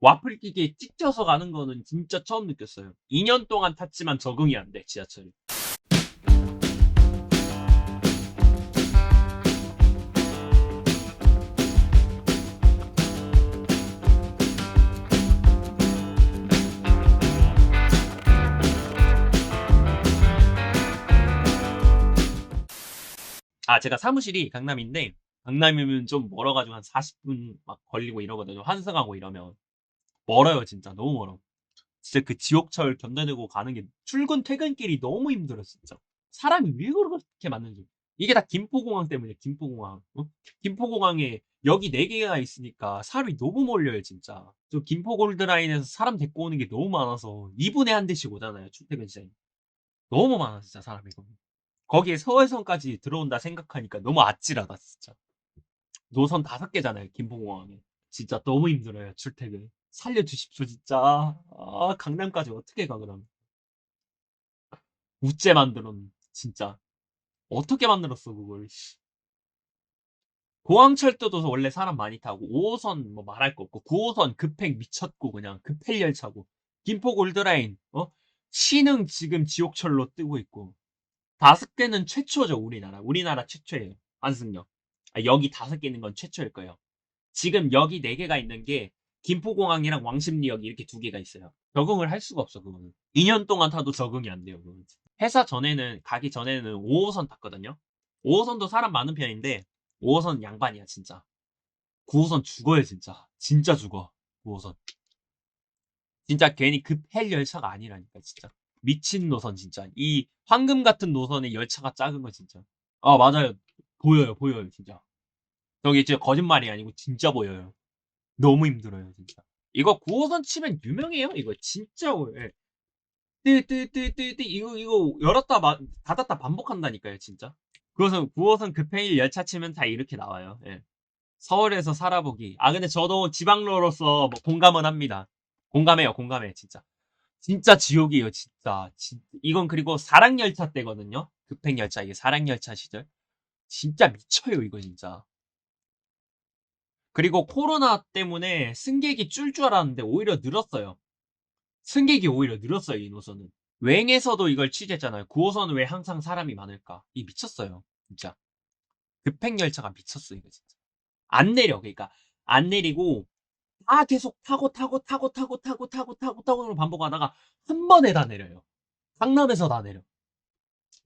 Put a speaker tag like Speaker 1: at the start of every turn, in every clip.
Speaker 1: 와플 기계에 찍혀서 가는 거는 진짜 처음 느꼈어요. 2년 동안 탔지만 적응이 안 돼, 지하철이. 아, 제가 사무실이 강남인데, 강남이면 좀 멀어가지고 한 40분 막 걸리고 이러거든요. 환승하고 이러면. 멀어요, 진짜. 너무 멀어. 진짜 그 지옥철 견뎌내고 가는 게 출근 퇴근길이 너무 힘들어, 진짜. 사람이 왜 그렇게 많은지. 이게 다 김포공항 때문이에요, 김포공항. 어? 김포공항에 여기 4개가 있으니까 사람이 너무 몰려요, 진짜. 저 김포골드라인에서 사람 데리고 오는 게 너무 많아서 2분에 한 대씩 오잖아요, 출퇴근 시간이. 너무 많아, 진짜 사람이. 거기에 서해선까지 들어온다 생각하니까 너무 아찔하다, 진짜. 노선 다섯 개잖아요, 김포공항에. 진짜 너무 힘들어요, 출퇴근. 살려주십시오, 진짜. 아, 강남까지 어떻게 가, 그럼. 우째 만들었, 진짜. 어떻게 만들었어, 그걸. 씨. 공항철도도 원래 사람 많이 타고, 5호선 뭐 말할 거 없고, 9호선 급행 미쳤고, 그냥 급행 열차고. 김포 골드라인, 어? 신흥 지금 지옥철로 뜨고 있고. 다섯 개는 최초죠, 우리나라. 우리나라 최초예요. 안승역. 아, 여기 다섯 개 있는 건 최초일 거예요. 지금 여기 네 개가 있는 게 김포공항이랑 왕십리역이 이렇게 두 개가 있어요. 적응을 할 수가 없어, 그거는. 2년 동안 타도 적응이 안 돼요, 그거는. 회사 전에는, 가기 전에는 5호선 탔거든요. 5호선도 사람 많은 편인데, 5호선 양반이야, 진짜. 9호선 죽어요, 진짜. 진짜 죽어, 9호선. 진짜 괜히 급헬 열차가 아니라니까, 진짜. 미친 노선, 진짜. 이 황금 같은 노선의 열차가 작은 거, 진짜. 아, 맞아요. 보여요, 보여요, 진짜. 저기 진짜 거짓말이 아니고 진짜 보여요. 너무 힘들어요, 진짜. 이거 9호선 치면 유명해요, 이거. 진짜, 예. 뜨뜨뜨뜨뜨 이거 이거 열었다 마- 닫았다 반복한다니까요, 진짜. 그래서 9호선 급행일 열차 치면 다 이렇게 나와요. 예. 서울에서 살아보기. 아 근데 저도 지방로로서 뭐 공감은 합니다. 공감해요, 공감해, 진짜. 진짜 지옥이에요, 진짜. 진- 이건 그리고 사랑열차 때거든요. 급행열차 이게 사랑열차 시절. 진짜 미쳐요, 이거 진짜. 그리고 코로나 때문에 승객이 줄 줄 알았는데 오히려 늘었어요. 승객이 오히려 늘었어요, 이 노선은. 웽에서도 이걸 취재했잖아요. 9호선은 왜 항상 사람이 많을까? 이 미쳤어요, 진짜. 급행열차가 미쳤어, 이거 진짜. 안 내려, 그러니까. 안 내리고, 다 계속 타고, 타고, 타고, 타고, 타고, 타고, 타고, 타고, 반복하다가, 한 번에 다 내려요. 강남에서 다 내려.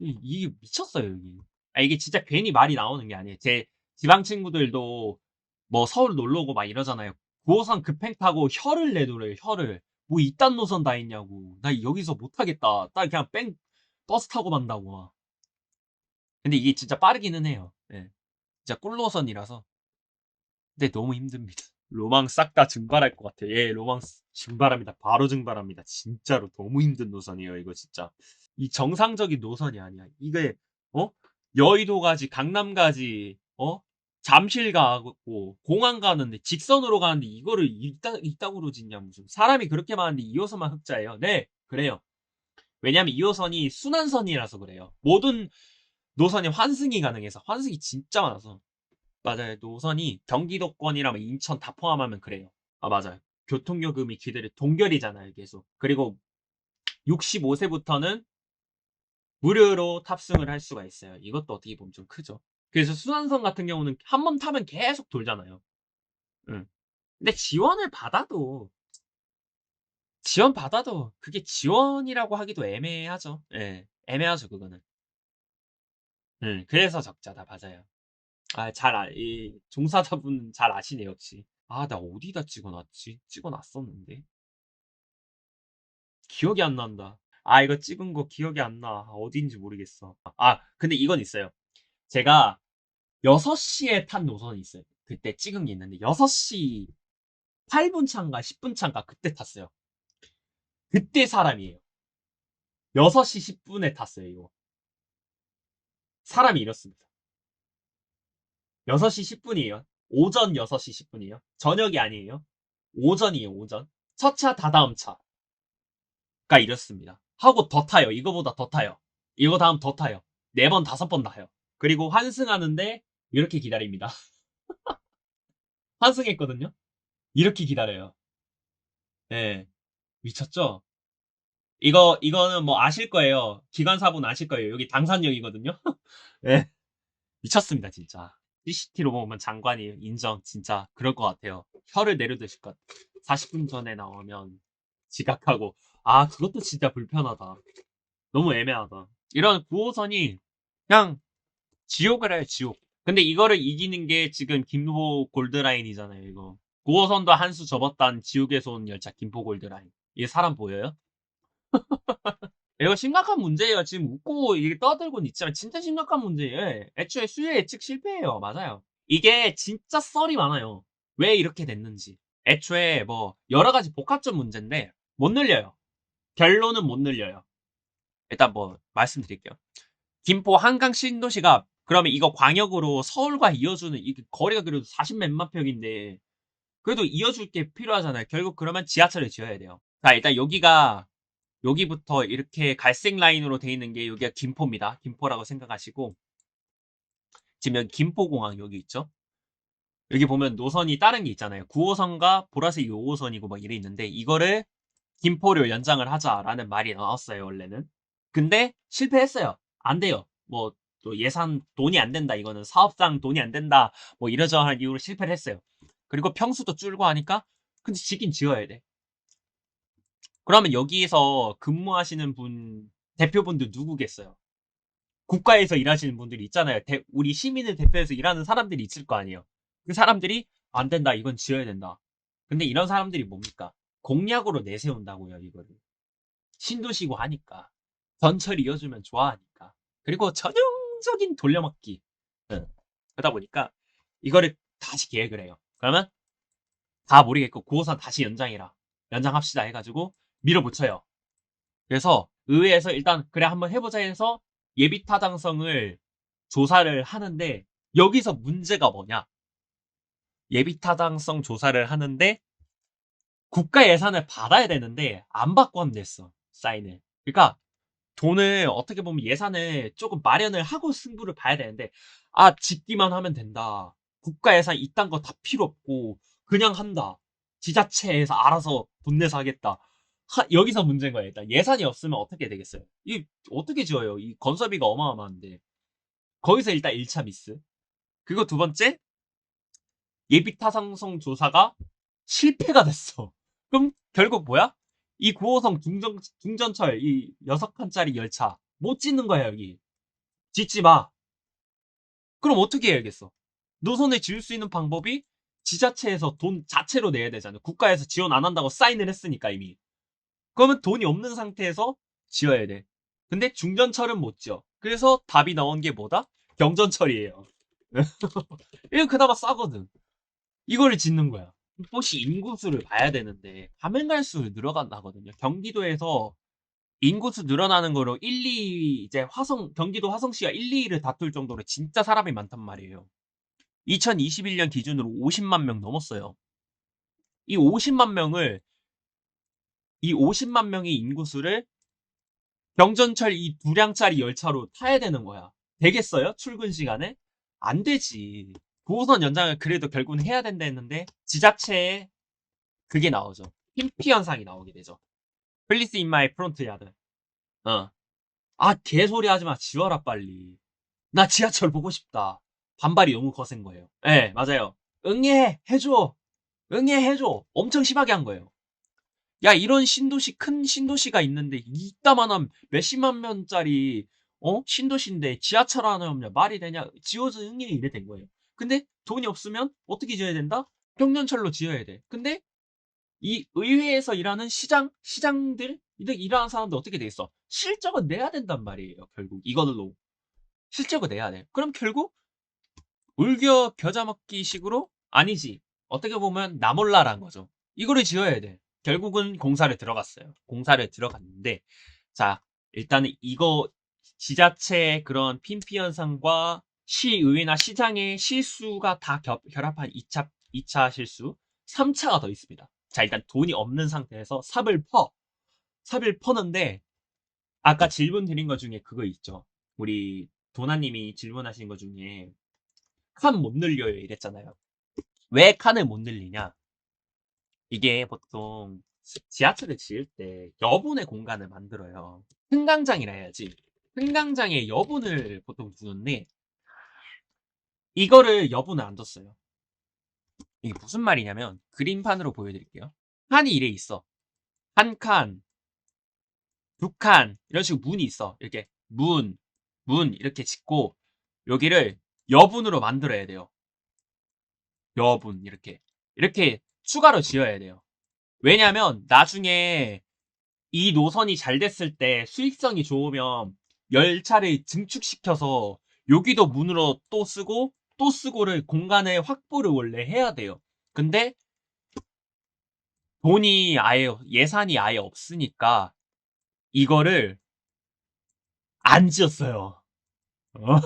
Speaker 1: 이, 이게 미쳤어요, 여기. 아, 이게 진짜 괜히 말이 나오는 게 아니에요. 제 지방 친구들도 뭐 서울 놀러 오고 막 이러잖아요. 9호선 급행 타고 혀를 내두래요, 혀를. 뭐 이딴 노선 다 있냐고. 나 여기서 못 하겠다. 딱 그냥 뺑 버스 타고 간다고. 막. 근데 이게 진짜 빠르기는 해요. 예. 진짜 꿀노선이라서. 근데 너무 힘듭니다. 로망 싹 다 증발할 것 같아요. 예, 로망 증발합니다. 바로 증발합니다. 진짜로 너무 힘든 노선이에요, 이거 진짜. 이 정상적인 노선이 아니야. 이게 어? 여의도 가지, 강남 가지, 어? 잠실 가고 공항 가는데 직선으로 가는데 이거를 이따 이따구로 짓냐 무슨 사람이 그렇게 많은데 2호선만 흑자예요. 네, 그래요. 왜냐면 2호선이 순환선이라서 그래요. 모든 노선이 환승이 가능해서 환승이 진짜 많아서 맞아요. 노선이 경기도권이랑 인천 다 포함하면 그래요. 아 맞아요. 교통요금이 기대를 동결이잖아요, 계속. 그리고 65세부터는 무료로 탑승을 할 수가 있어요. 이것도 어떻게 보면 좀 크죠. 그래서 순환선 같은 경우는 한 번 타면 계속 돌잖아요. 응. 근데 지원을 받아도 지원 받아도 그게 지원이라고 하기도 애매하죠. 예. 애매하죠, 그거는. 응. 그래서 적자다. 맞아요. 아, 잘 아, 이 종사자분 잘 아시네, 역시. 아, 나 어디다 찍어놨지? 찍어놨었는데. 기억이 안 난다. 아, 이거 찍은 거 기억이 안 나. 어디인지 모르겠어. 아, 근데 이건 있어요. 제가 6시에 탄 노선이 있어요. 그때 찍은 게 있는데 6시 8분 차인가 10분 차인가 그때 탔어요. 그때 사람이에요. 6시 10분에 탔어요, 이거. 사람이 이렇습니다. 6시 10분이에요. 오전 6시 10분이에요. 저녁이 아니에요. 오전이에요, 오전. 첫 차, 다다음 차가 이렇습니다. 하고 더 타요. 이거보다 더 타요. 이거 다음 더 타요. 네 번, 다섯 번 타요. 그리고 환승하는데 이렇게 기다립니다. 환승했거든요. 이렇게 기다려요. 예. 미쳤죠? 이거, 이거는 뭐 아실 거예요. 기관사분 아실 거예요. 여기 당산역이거든요. 예. 미쳤습니다, 진짜. CCT로 보면 장관이 인정, 진짜 그럴 것 같아요. 혀를 내려드실 것 같아요. 40분 전에 나오면 지각하고, 아, 그것도 진짜 불편하다. 너무 애매하다. 이런 9호선이 그냥 지옥을 해요, 지옥. 근데 이거를 이기는 게 지금 김포 골드라인이잖아요, 이거. 9호선도 한 수 접었단 지옥에서 온 열차 김포 골드라인. 이게 사람 보여요? 이거 심각한 문제예요. 지금 웃고 이게 떠들고는 있지만 진짜 심각한 문제예요. 애초에 수요 예측 실패예요. 맞아요. 이게 진짜 썰이 많아요. 왜 이렇게 됐는지. 애초에 뭐 여러 가지 복합적 문제인데 못 늘려요. 결론은 못 늘려요. 일단 뭐 말씀드릴게요. 김포 한강 신도시가 그러면 이거 광역으로 서울과 이어주는 이게 거리가 그래도 40 몇만 평인데 그래도 이어줄 게 필요하잖아요. 결국 그러면 지하철을 지어야 돼요. 자 일단 여기가 여기부터 이렇게 갈색 라인으로 돼 있는 게 여기가 김포입니다. 김포라고 생각하시고 지금 여기 김포공항 여기 있죠? 여기 보면 노선이 다른 게 있잖아요. 9호선과 보라색 5호선이고 막 이래 있는데 이거를 김포로 연장을 하자라는 말이 나왔어요 원래는. 근데 실패했어요. 안 돼요. 뭐 또 예산 돈이 안 된다. 이거는 사업상 돈이 안 된다. 뭐 이러저러한 이유로 실패를 했어요. 그리고 평수도 줄고 하니까 근데 지긴 지어야 돼. 그러면 여기에서 근무하시는 분 대표분들 누구겠어요? 국가에서 일하시는 분들이 있잖아요. 대- 우리 시민을 대표해서 일하는 사람들이 있을 거 아니에요. 그 사람들이 안 된다. 이건 지어야 된다. 근데 이런 사람들이 뭡니까? 공약으로 내세운다고요, 이거를. 신도시고 하니까. 전철 이어주면 좋아하니까. 그리고 전 형적인 돌려막기. 응. 그러다 보니까 이거를 다시 계획을 해요. 그러면 다 모르겠고 9호선 다시 연장해라. 연장합시다 해가지고 밀어붙여요. 그래서 의회에서 일단 그래 한번 해보자 해서 예비 타당성을 조사를 하는데 여기서 문제가 뭐냐? 예비 타당성 조사를 하는데 국가 예산을 받아야 되는데 안 받고 하면 됐어 사인을. 그러니까 돈을 어떻게 보면 예산을 조금 마련을 하고 승부를 봐야 되는데 아 짓기만 하면 된다. 국가 예산 이딴 거 다 필요 없고 그냥 한다. 지자체에서 알아서 돈 내서 하겠다. 하- 여기서 문제인 거예요. 일단 예산이 없으면 어떻게 되겠어요? 이 어떻게 지어요? 이 건설비가 어마어마한데. 거기서 일단 1차 미스. 그리고 두 번째 예비 타당성 조사가 실패가 됐어. 그럼 결국 뭐야? 이 9호선 중전, 중전철 이 6칸짜리 열차 못 짓는 거야 여기. 짓지 마. 그럼 어떻게 해야겠어? 노선을 지을 수 있는 방법이 지자체에서 돈 자체로 내야 되잖아요. 국가에서 지원 안 한다고 사인을 했으니까 이미. 그러면 돈이 없는 상태에서 지어야 돼. 근데 중전철은 못 지어. 그래서 답이 나온 게 뭐다? 경전철이에요. 이거 그나마 싸거든. 이거를 짓는 거야. 혹시 인구수를 봐야 되는데 가면 갈수록 늘어간다거든요. 경기도에서 인구수 늘어나는 거로 1, 2 이제 화성 경기도 화성시가 1, 2위를 다툴 정도로 진짜 사람이 많단 말이에요. 2021년 기준으로 50만 명 넘었어요. 이 50만 명을 이 50만 명의 인구수를 경전철 이 두 량짜리 열차로 타야 되는 거야. 되겠어요? 출근 시간에? 안 되지. 9호선 연장을 그래도 결국은 해야 된다 했는데 지자체에 그게 나오죠. 힘피 현상이 나오게 되죠. 플리스 인 마이 프론트 야드. 어. 아 개소리 하지 마. 지워라 빨리. 나 지하철 보고 싶다. 반발이 너무 거센 거예요. 예, 네, 맞아요. 응애 해줘. 응애 해줘. 엄청 심하게 한 거예요. 야 이런 신도시 큰 신도시가 있는데 이따만한 몇십만 명짜리 어 신도시인데 지하철 하나 없냐 말이 되냐 지어서 응애 이래 된 거예요. 근데 돈이 없으면 어떻게 지어야 된다? 경전철로 지어야 돼. 근데 이 의회에서 일하는 시장 시장들 일하는 사람들 어떻게 돼 있어? 실적은 내야 된단 말이에요. 결국 이걸로 실적을 내야 돼. 그럼 결국 울겨 겨자 먹기 식으로 아니지. 어떻게 보면 나몰라란 거죠. 이거를 지어야 돼. 결국은 공사를 들어갔어요. 공사를 들어갔는데 자 일단은 이거 지자체의 그런 핀피 현상과 시의회나 시장의 실수가 다 겹, 결합한 2차, 2차 실수 3차가 더 있습니다. 자 일단 돈이 없는 상태에서 삽을 퍼 삽을 퍼는데 아까 질문 드린 것 중에 그거 있죠. 우리 도나님이 질문하신 것 중에 칸 못 늘려요 이랬잖아요. 왜 칸을 못 늘리냐? 이게 보통 지하철을 지을 때 여분의 공간을 만들어요. 승강장이라 해야지. 승강장에 여분을 보통 두는데 이거를 여분을 안 뒀어요. 이게 무슨 말이냐면 그림판으로 보여드릴게요. 칸이 이래 있어. 한 칸, 두 칸 이런 식으로 문이 있어. 이렇게 문, 문 이렇게 짓고 여기를 여분으로 만들어야 돼요. 여분 이렇게 이렇게 추가로 지어야 돼요. 왜냐하면 나중에 이 노선이 잘 됐을 때 수익성이 좋으면 열차를 증축시켜서 여기도 문으로 또 쓰고 또 쓰고를 공간의 확보를 원래 해야 돼요. 근데 돈이 아예 예산이 아예 없으니까 이거를 안 지었어요. 어?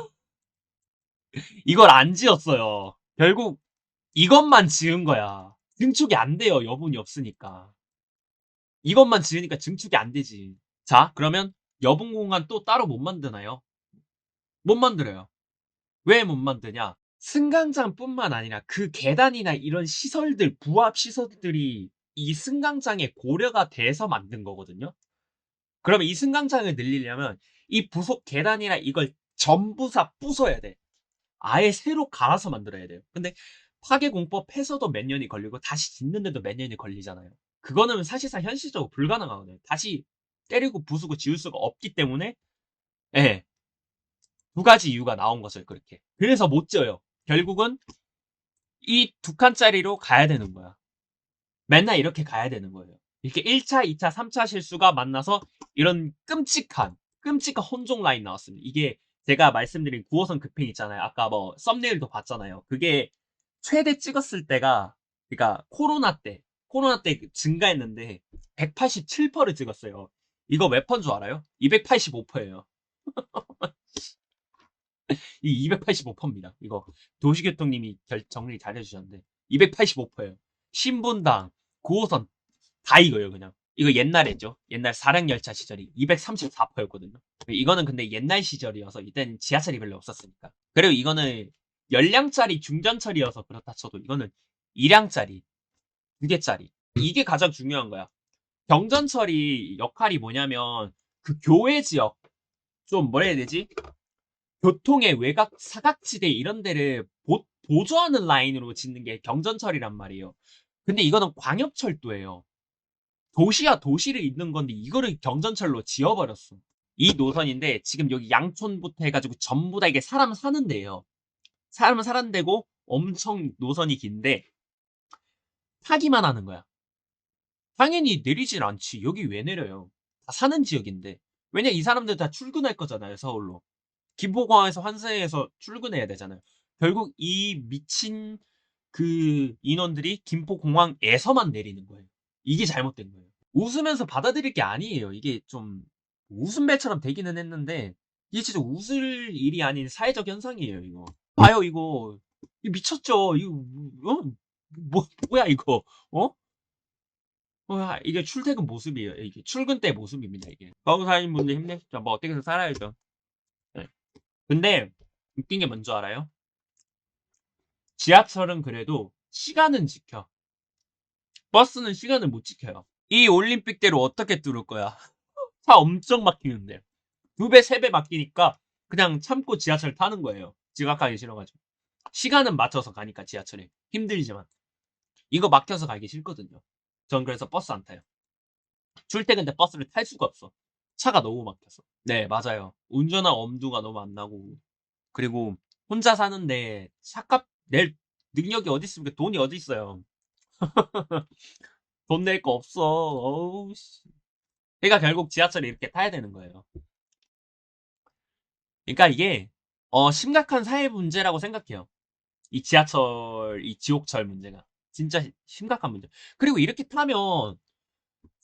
Speaker 1: 이걸 안 지었어요. 결국 이것만 지은 거야. 증축이 안 돼요. 여분이 없으니까. 이것만 지으니까 증축이 안 되지. 자, 그러면 여분 공간 또 따로 못 만드나요? 못 만들어요. 왜 못 만드냐? 승강장뿐만 아니라 그 계단이나 이런 시설들, 부합 시설들이 이 승강장에 고려가 돼서 만든 거거든요. 그러면 이 승강장을 늘리려면 이 부속 계단이나 이걸 전부 다 부숴야 돼. 아예 새로 갈아서 만들어야 돼요. 근데 파괴공법 해서도 몇 년이 걸리고 다시 짓는데도 몇 년이 걸리잖아요. 그거는 사실상 현실적으로 불가능하거든요. 다시 때리고 부수고 지울 수가 없기 때문에 예. 두 가지 이유가 나온 것을 그렇게. 그래서 못 지어요. 결국은 이 두 칸짜리로 가야 되는 거야. 맨날 이렇게 가야 되는 거예요. 이렇게 1차, 2차, 3차 실수가 만나서 이런 끔찍한, 끔찍한 혼종 라인 나왔습니다. 이게 제가 말씀드린 9호선 급행 있잖아요. 아까 뭐 썸네일도 봤잖아요. 그게 최대 찍었을 때가, 그러니까 코로나 때, 코로나 때 증가했는데 187%를 찍었어요. 이거 몇펀줄 알아요? 285%예요. 이 285%입니다. 이거 도시교통님이 결, 정리 잘 해주셨는데 285%예요. 신분당, 9호선 다 이거예요 그냥. 이거 옛날에죠. 옛날 사량열차 시절이 234%였거든요. 이거는 근데 옛날 시절이어서 이때는 지하철이 별로 없었으니까. 그리고 이거는 열량짜리 중전철이어서 그렇다 쳐도 이거는 2량짜리, 2개짜리. 이게 가장 중요한 거야. 경전철이 역할이 뭐냐면 그 교외 지역 좀 뭐라 해야 되지? 교통의 외곽 사각지대 이런 데를 보, 보조하는 라인으로 짓는 게 경전철이란 말이에요. 근데 이거는 광역철도예요. 도시야 도시를 잇는 건데 이거를 경전철로 지어버렸어. 이 노선인데 지금 여기 양촌부터 해가지고 전부 다 이게 사람 사는 데예요. 사람은 사는 데고 엄청 노선이 긴데 타기만 하는 거야. 당연히 내리진 않지. 여기 왜 내려요? 다 사는 지역인데. 왜냐 이 사람들 다 출근할 거잖아요. 서울로. 김포공항에서 환승해서 출근해야 되잖아요. 결국 이 미친 그 인원들이 김포공항에서만 내리는 거예요. 이게 잘못된 거예요. 웃으면서 받아들일 게 아니에요. 이게 좀 웃음배처럼 되기는 했는데 이게 진짜 웃을 일이 아닌 사회적 현상이에요. 이거 봐요 이거 미쳤죠. 이거 어? 뭐 뭐야 이거 어? 어, 이게 출퇴근 모습이에요. 이게 출근 때 모습입니다. 이게 서울 사는 분들 힘내십시오. 뭐 어떻게든 살아야죠. 네. 근데 웃긴 게 뭔지 알아요? 지하철은 그래도 시간은 지켜. 버스는 시간을 못 지켜요. 이 올림픽대로 어떻게 뚫을 거야? 차 엄청 막히는데. 두 배, 세 배 막히니까 그냥 참고 지하철 타는 거예요. 지각하기 싫어가지고. 시간은 맞춰서 가니까 지하철에. 힘들지만. 이거 막혀서 가기 싫거든요. 전 그래서 버스 안 타요. 출퇴근 때 버스를 탈 수가 없어. 차가 너무 막혀서. 네, 맞아요. 운전한 엄두가 너무 안 나고. 그리고 혼자 사는데 차값 낼 능력이 어디 있습니까? 돈이 어디 있어요? 돈 낼 거 없어. 어우, 씨. 그러니까 결국 지하철에 이렇게 타야 되는 거예요. 그러니까 이게 어, 심각한 사회 문제라고 생각해요. 이 지하철, 이 지옥철 문제가. 진짜 심각한 문제. 그리고 이렇게 타면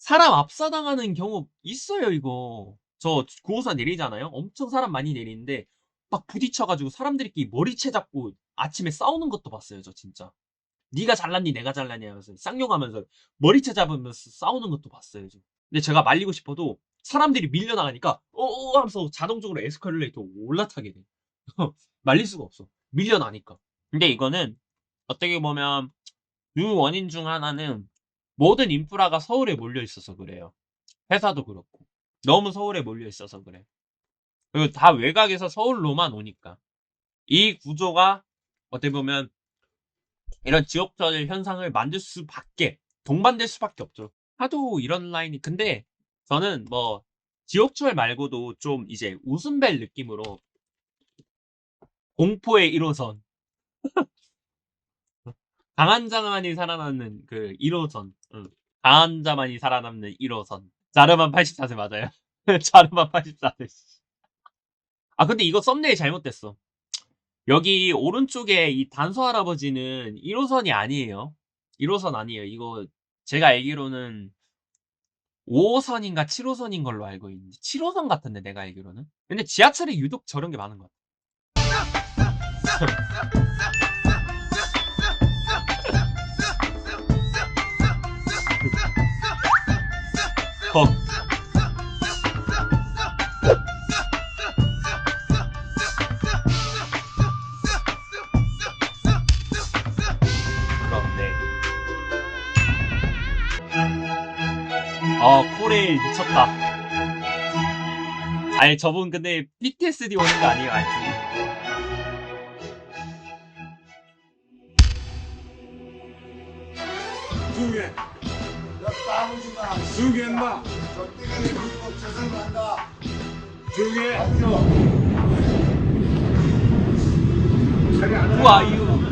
Speaker 1: 사람 압사당하는 경우 있어요, 이거. 저 9호선 내리잖아요? 엄청 사람 많이 내리는데 막 부딪혀가지고 사람들끼리 머리채 잡고 아침에 싸우는 것도 봤어요, 저 진짜. 네가 잘났니, 내가 잘났니 하면서 쌍욕하면서 머리채 잡으면서 싸우는 것도 봤어요, 저. 근데 제가 말리고 싶어도 사람들이 밀려나가니까 어어 하면서 자동적으로 에스컬레이터 올라타게 돼. 말릴 수가 없어. 밀려나니까. 근데 이거는 어떻게 보면 유 원인 중 하나는 모든 인프라가 서울에 몰려 있어서 그래요. 회사도 그렇고. 너무 서울에 몰려 있어서 그래. 그리고 다 외곽에서 서울로만 오니까. 이 구조가 어떻게 보면 이런 지역철 현상을 만들 수밖에, 동반될 수밖에 없죠. 하도 이런 라인이, 근데 저는 뭐, 지옥철 말고도 좀 이제 웃음벨 느낌으로 공포의 1호선. 강한 자만이 살아남는 그 1호선. 응. 강한 자만이 살아남는 1호선. 자르만 84세 맞아요. 자르만 84세. 아, 근데 이거 썸네일 잘못됐어. 여기 오른쪽에 이 단소 할아버지는 1호선이 아니에요. 1호선 아니에요. 이거 제가 알기로는 5호선인가 7호선인 걸로 알고 있는데 7호선 같은데 내가 알기로는. 근데 지하철에 유독 저런 게 많은 것 같아. 헉. 그런데 아 코레일 미쳤다. 아니 저분 근데 PTSD 오는 거 아니에요 아니.
Speaker 2: 중에
Speaker 3: 너 까부지 마.
Speaker 2: 중에 인마
Speaker 3: 저 띠그리 불법?
Speaker 2: 자리 안
Speaker 1: Who are you?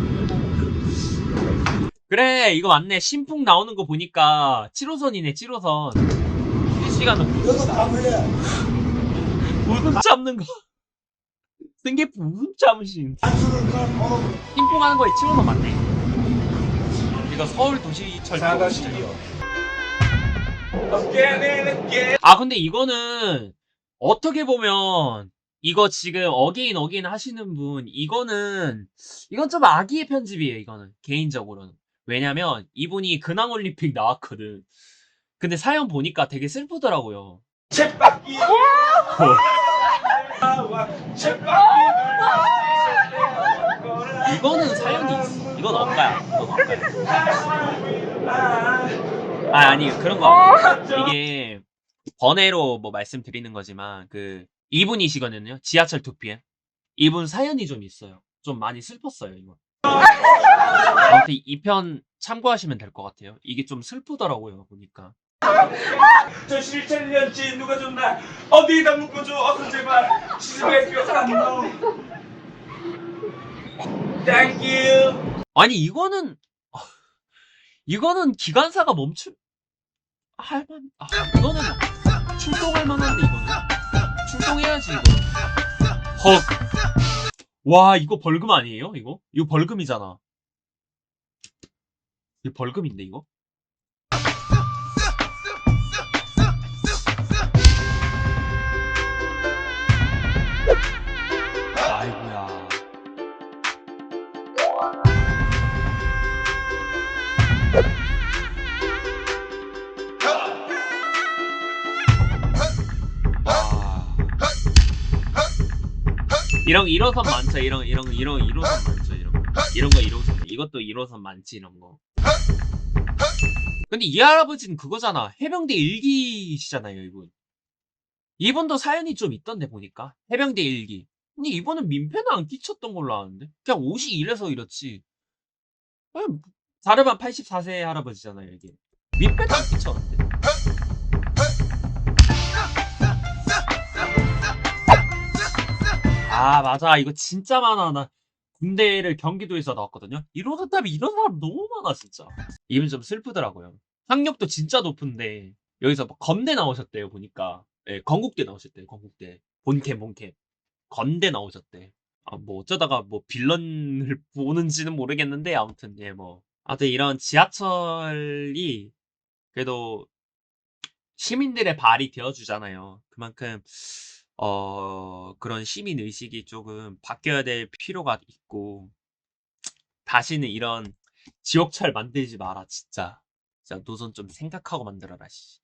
Speaker 1: 그래 이거 맞네 신풍 나오는 거 보니까 7호선이네 7호선 실시간으로
Speaker 3: 너도 까불래.
Speaker 1: 웃음 참는 거 승계프 웃음 참으신. 신풍 하는 거에 7호선 맞네 이거 서울 도시철도
Speaker 2: 사다시요
Speaker 1: 아 근데 이거는 어떻게 보면 이거 지금 어게인 어게인 하시는 분 이거는 이건 좀 악의의 편집이에요 이거는. 개인적으로는. 왜냐면 이분이 근황 올림픽 나왔거든. 근데 사연 보니까 되게 슬프더라고요.
Speaker 2: 쳇바퀴.
Speaker 1: 이거는 사연이 있어 이건 억가야 이건 억가야 아 아니 그런 거 아니에요 이게 번외로 뭐 말씀드리는 거지만 그 이분이시거든요. 지하철 2PM 이분 사연이 좀 있어요. 좀 많이 슬펐어요 이거 아무튼 이 편 참고하시면 될 것 같아요. 이게 좀 슬프더라고요 보니까.
Speaker 2: 저 실천년지 누가 줬나 어디다 묶어줘. 어서 제발. 시집에 뼈안 나오 땡큐
Speaker 1: 아니 이거는 아, 이거는 기관사가 멈출 할만 아 이거는 출동할 만한데 이거는? 출동해야지 이거. 헉와 이거 벌금 아니에요 이거? 이거 벌금이잖아. 이거 벌금인데 이거 이런 1호선 많죠. 이런 이런 이런 1호선 많죠. 이런 거. 이런 거 1호선. 이것도 1호선 많지 이런 거. 근데 이 할아버지는 그거잖아. 해병대 일기시잖아요, 이분. 이분도 사연이 좀 있던데 보니까. 해병대 일기. 근데 이분은 민폐는 안 끼쳤던 걸로 아는데. 그냥 옷이 이래서 이렇지. 자르반 84세 할아버지잖아요, 이게. 민폐도 안 끼쳤 아, 맞아. 이거 진짜 많아. 나 군대를 경기도에서 나왔거든요. 이런 사람이 이런 사람 너무 많아, 진짜. 이분 좀 슬프더라고요. 학력도 진짜 높은데, 여기서 막 건대 나오셨대요, 보니까. 예, 건국대 나오셨대요, 건국대. 본캠, 본캠. 건대 나오셨대. 아, 뭐 어쩌다가 뭐 빌런을 보는지는 모르겠는데, 아무튼, 예, 뭐. 아무튼 이런 지하철이 그래도 시민들의 발이 되어주잖아요. 그만큼, 어, 그런 시민 의식이 조금 바뀌어야 될 필요가 있고, 다시는 이런 지옥철 만들지 마라, 진짜. 진짜 노선 좀 생각하고 만들어라, 씨.